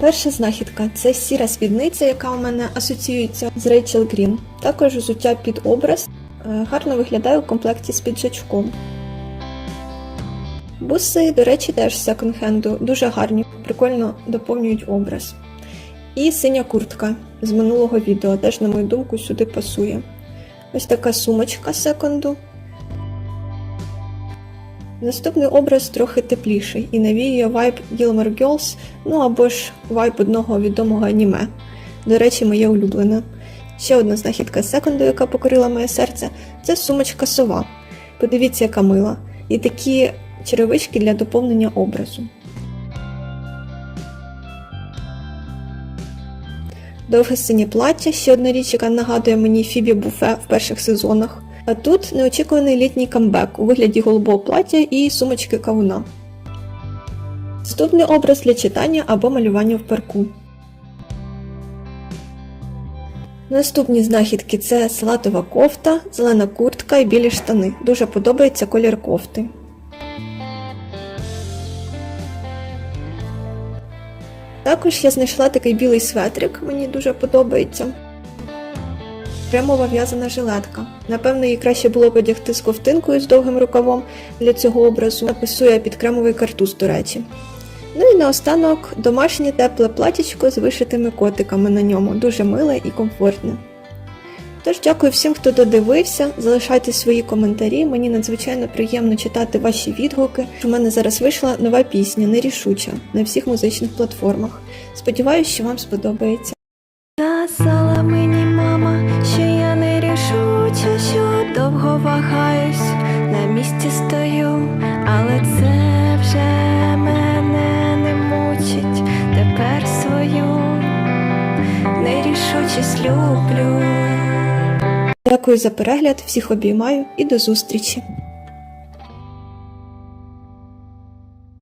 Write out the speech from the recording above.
Перша знахідка це сіра спідниця, яка у мене асоціюється з Рейчел Грін. Також взуття під образ е, гарно виглядає у комплекті з піджачком. Буси, до речі, теж з секонд-хенду, дуже гарні, прикольно доповнюють образ. І синя куртка з минулого відео, теж, на мою думку, сюди пасує. Ось така сумочка секонду. Наступний образ трохи тепліший і навіює вайб Gilmore Girls, ну або ж вайб одного відомого аніме. До речі, моє улюблене. Ще одна знахідка секунду, яка покорила моє серце, це сумочка сова. Подивіться, яка мила. І такі черевички для доповнення образу. Довге синє плаття, ще одна річ, яка нагадує мені Фібі Буфе в перших сезонах. А тут неочікуваний літній камбек у вигляді голубого плаття і сумочки кавуна. Наступний образ для читання або малювання в парку. Наступні знахідки це салатова кофта, зелена куртка і білі штани. Дуже подобається колір кофти. Також я знайшла такий білий светрик, мені дуже подобається. Кремова в'язана жилетка. Напевно, її краще було б одягти з ковтинкою з довгим рукавом для цього образу. Написує під кремовий картуз, до речі. Ну і наостанок домашнє тепле платічко з вишитими котиками на ньому. Дуже миле і комфортне. Тож дякую всім, хто додивився. Залишайте свої коментарі. Мені надзвичайно приємно читати ваші відгуки. У мене зараз вийшла нова пісня Нерішуча на всіх музичних платформах. Сподіваюсь, що вам сподобається. Рішуча, що довго вагаюсь, на місці стою, але це вже мене не мучить, тепер свою нерішучість люблю. Дякую за перегляд, всіх обіймаю і до зустрічі!